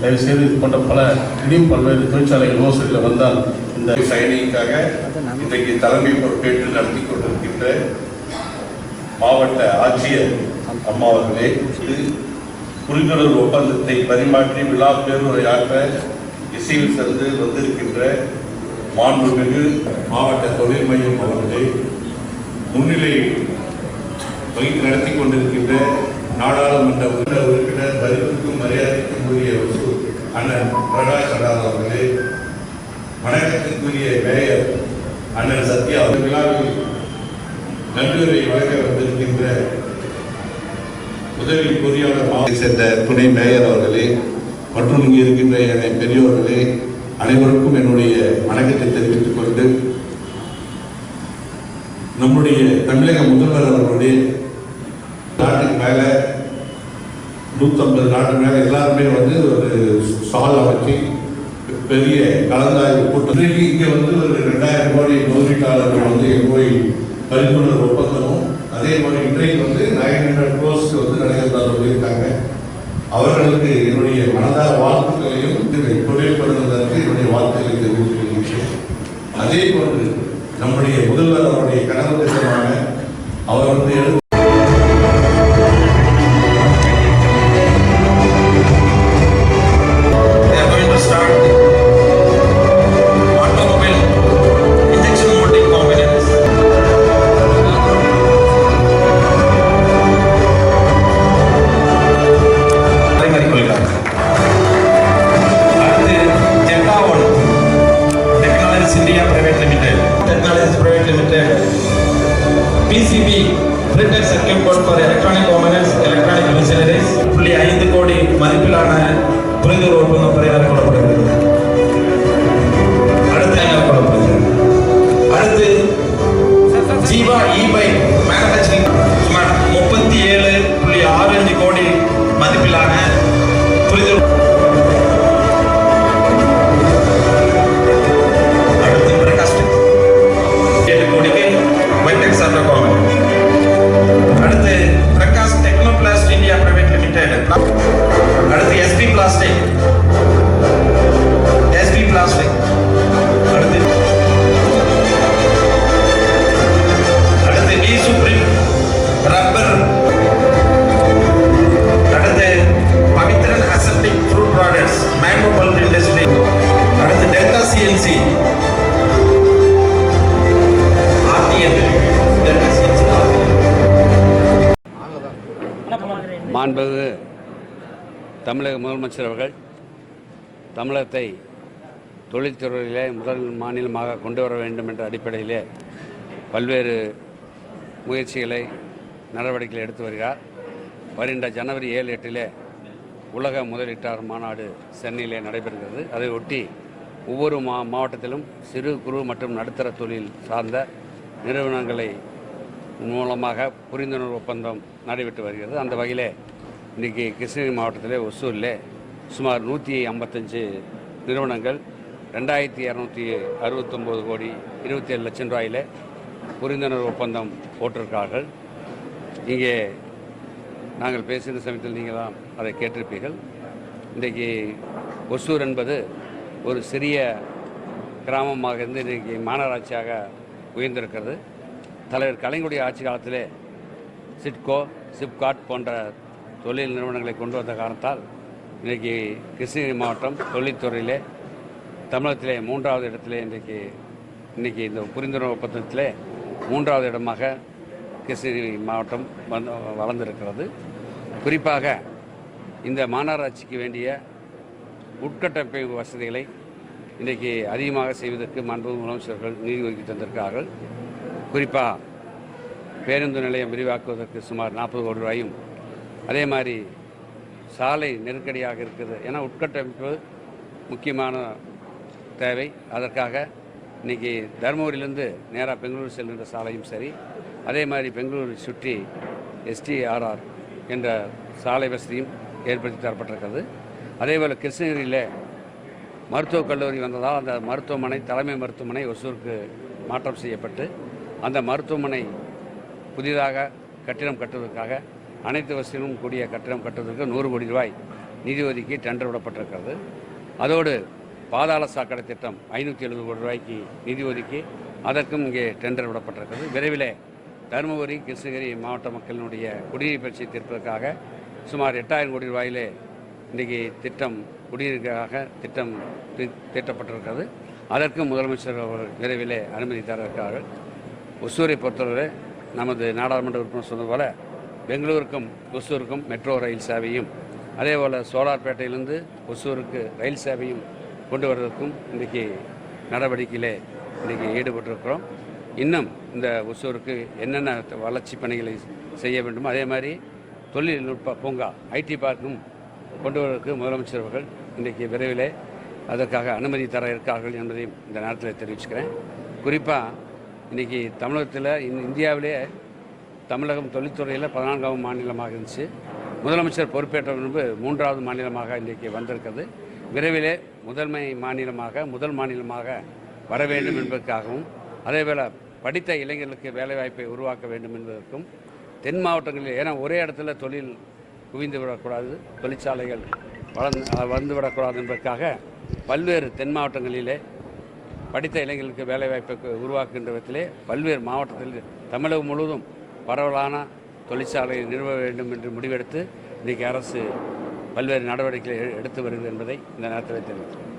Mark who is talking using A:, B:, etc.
A: தயவுசெய்து இது போன்ற பல இனியும் பல்வேறு தொழிற்சாலைகள் மோசடியில் வந்தால் இந்த
B: சைனிங்காக இன்றைக்கு தலைமை பொறுப்பேற்று நடத்தி கொண்டிருக்கின்ற மாவட்ட ஆட்சியர் அம்மா அவர்களே இது புரிந்துணர்வு ஒப்பந்தத்தை பரிமாற்றி விழா பேருரையாற்ற இசையில் சென்று வந்திருக்கின்ற மாண்புமிகு மாவட்ட தொழில் மையம் அவர்களே முன்னிலை வகித்து நடத்தி கொண்டிருக்கின்ற நாடாளுமன்ற உறுப்பினர் உதவி பொறியாளர் சேர்ந்த துணை மேயர் அவர்களே மற்றும் இங்கே இருக்கின்ற என் பெரியோர்களே அனைவருக்கும் என்னுடைய வணக்கத்தை தெரிவித்துக் கொண்டு நம்முடைய தமிழக முதல்வர் அவர்களுடைய நாட்டுக்கு மேலே நூற்றம்பது நாட்டு மேலே எல்லாருமே வந்து ஒரு சாலை அமைச்சு பெரிய கலந்தாய்வு கூட்டம். இங்கே வந்து ஒரு ரெண்டாயிரம் கோடி முதலீட்டாளர்கள் வந்து இங்கே போய் பரிந்துணர்வு ஒப்பந்தமும் அதே மாதிரி இன்றைக்கு வந்து நைன் ஹண்ட்ரட் க்ரோஸ் வந்து நடைபெறதா சொல்லியிருக்காங்க அவர்களுக்கு என்னுடைய மனதார வாழ்த்துக்களையும் இதை என்னுடைய வாழ்த்துக்களை தெரிவித்துக் கொள்கிறேன் அதே போன்று நம்முடைய முதல்வர் அவருடைய கனவு அவர் வந்து
C: புரிந்துணர்வு ஒப்பந்தம்
D: தமிழக முதலமைச்சர் அவர்கள் தமிழகத்தை தொழில்துறையிலே முதல் மாநிலமாக கொண்டு வர வேண்டும் என்ற அடிப்படையிலே பல்வேறு முயற்சிகளை நடவடிக்கைகளை எடுத்து வருகிறார். வருகின்ற ஜனவரி ஏழு எட்டிலே உலக முதலீட்டாளர் மாநாடு சென்னையிலே நடைபெறுகிறது. அதை ஒட்டி ஒவ்வொரு மா மாவட்டத்திலும் சிறு குறு மற்றும் நடுத்தர தொழில் சார்ந்த நிறுவனங்களை மூலமாக புரிந்துணர்வு ஒப்பந்தம் நடைபெற்று வருகிறது. அந்த வகையிலே இன்றைக்கி கிருஷ்ணகிரி மாவட்டத்திலே ஒசூரில் சுமார் நூற்றி ஐம்பத்தஞ்சு நிறுவனங்கள் ரெண்டாயிரத்தி இரநூத்தி அறுபத்தொம்போது கோடி இருபத்தி ஏழு லட்சம் ரூபாயில் புரிந்துணர்வு ஒப்பந்தம் போட்டிருக்கார்கள் இங்கே நாங்கள் பேசுகிற சமயத்தில் நீங்கள் தான் அதை கேட்டிருப்பீர்கள். இன்றைக்கு ஒசூர் என்பது ஒரு சிறிய கிராமமாக இருந்து இன்றைக்கி மாநகராட்சியாக உயர்ந்திருக்கிறது. தலைவர் கலைஞருடைய ஆட்சி காலத்திலே சிட்கோ சிப்காட் போன்ற தொழில் நிறுவனங்களை கொண்டு வந்த காரணத்தால் இன்றைக்கி கிருஷ்ணகிரி மாவட்டம் தொழில்துறையிலே தமிழகத்திலே மூன்றாவது இடத்திலே இன்றைக்கு இன்றைக்கி இந்த புரிந்துணர்வு ஒப்பந்தத்தில் மூன்றாவது இடமாக கிருஷ்ணகிரி மாவட்டம் வந்து வளர்ந்திருக்கிறது. குறிப்பாக இந்த மாநகராட்சிக்கு வேண்டிய உட்கட்டமைப்பு வசதிகளை இன்றைக்கி அதிகமாக செய்வதற்கு மாண்பு முதலமைச்சர்கள் நிதி ஒதுக்கி தந்திருக்கிறார்கள். குறிப்பாக பேருந்து நிலையம் விரிவாக்குவதற்கு சுமார் நாற்பது கோடி ரூபாயும் அதே மாதிரி சாலை நெருக்கடியாக இருக்குது ஏன்னா உட்கட்டமைப்பு முக்கியமான தேவை. அதற்காக இன்றைக்கி தருமபுரியிலேருந்து நேராக பெங்களூர் செல்கின்ற சாலையும் சரி. அதே மாதிரி பெங்களூரை சுற்றி எஸ்டிஆர்ஆர் என்ற சாலை வசதியும் ஏற்படுத்தி தரப்பட்டிருக்கிறது. அதேபோல் கிருஷ்ணகிரியில் மருத்துவக் கல்லூரி வந்ததால் அந்த மருத்துவமனை தலைமை மருத்துவமனை ஒசூருக்கு மாற்றம் செய்யப்பட்டு அந்த மருத்துவமனை புதிதாக கட்டிடம் கட்டுவதற்காக அனைத்து வசதிகளும் கூடிய கட்டிடம் கட்டுவதற்கு நூறு கோடி ரூபாய் நிதி ஒதுக்கி டெண்டர் விடப்பட்டிருக்கிறது. அதோடு பாதாள சாக்கடை திட்டம் ஐநூற்றி எழுபது கோடி ரூபாய்க்கு நிதி ஒதுக்கி அதற்கும் இங்கே டெண்டர் விடப்பட்டிருக்கிறது. விரைவிலே தருமபுரி கிருஷ்ணகிரி மாவட்ட மக்களினுடைய குடிநீர் பிரச்சனை தீர்ப்பதற்காக சுமார் எட்டாயிரம் கோடி ரூபாயிலே இன்றைக்கி திட்டம் குடிநீருக்காக திட்டம் தீட்டப்பட்டிருக்கிறது. அதற்கும் முதலமைச்சர் அவர்கள் விரைவிலே அனுமதி தர இருக்கிறார்கள் ஒசூரை பொறுத்தவரை நமது நாடாளுமன்ற உறுப்பினர் சொன்னது போல பெங்களூருக்கும் ஒசூருக்கும் மெட்ரோ ரயில் சேவையும் அதே போல் சோலார்பேட்டையிலிருந்து ஒசூருக்கு ரயில் சேவையும் கொண்டு வருவதற்கும் இன்றைக்கி நடவடிக்கையிலே இன்றைக்கி ஈடுபட்டிருக்கிறோம். இன்னும் இந்த ஒசூருக்கு என்னென்ன வளர்ச்சி பணிகளை செய்ய வேண்டுமோ அதே மாதிரி தொழில்நுட்ப பூங்கா ஐடி பார்க்கும் கொண்டு வருவதற்கு முதலமைச்சர் அவர்கள் இன்றைக்கு விரைவிலே அதற்காக அனுமதி தர இருக்கார்கள் என்பதையும் இந்த நேரத்தில் தெரிவிச்சுக்கிறேன். குறிப்பாக இன்றைக்கி தமிழகத்தில் இந் இந்தியாவிலே தமிழகம் தொழில்துறையில் பதினான்காவது மாநிலமாக இருந்துச்சு. முதலமைச்சர் பொறுப்பேற்ற முன்பு மூன்றாவது மாநிலமாக இன்றைக்கு வந்திருக்கிறது. விரைவிலே முதன்மை மாநிலமாக முதல் மாநிலமாக வர வேண்டும் என்பதற்காகவும் அதேவேளை படித்த இளைஞர்களுக்கு வேலைவாய்ப்பை உருவாக்க வேண்டும் என்பதற்கும் தென் மாவட்டங்களில் ஏன்னா ஒரே இடத்துல தொழில் குவிந்து விடக்கூடாது தொழிற்சாலைகள் வளர்ந்து வந்து விடக்கூடாது என்பதற்காக பல்வேறு தென் மாவட்டங்களிலே படித்த இளைஞர்களுக்கு வேலைவாய்ப்பை உருவாக்குகின்ற விதத்திலே பல்வேறு மாவட்டத்தில் தமிழகம் முழுவதும் பரவலான தொழிற்சாலையை நிறுவ வேண்டும் என்று முடிவெடுத்து இன்றைக்கு அரசு பல்வேறு நடவடிக்கைகளை எடுத்து வருகிறது என்பதை இந்த நேரத்தில் தெரிவிக்கிறேன்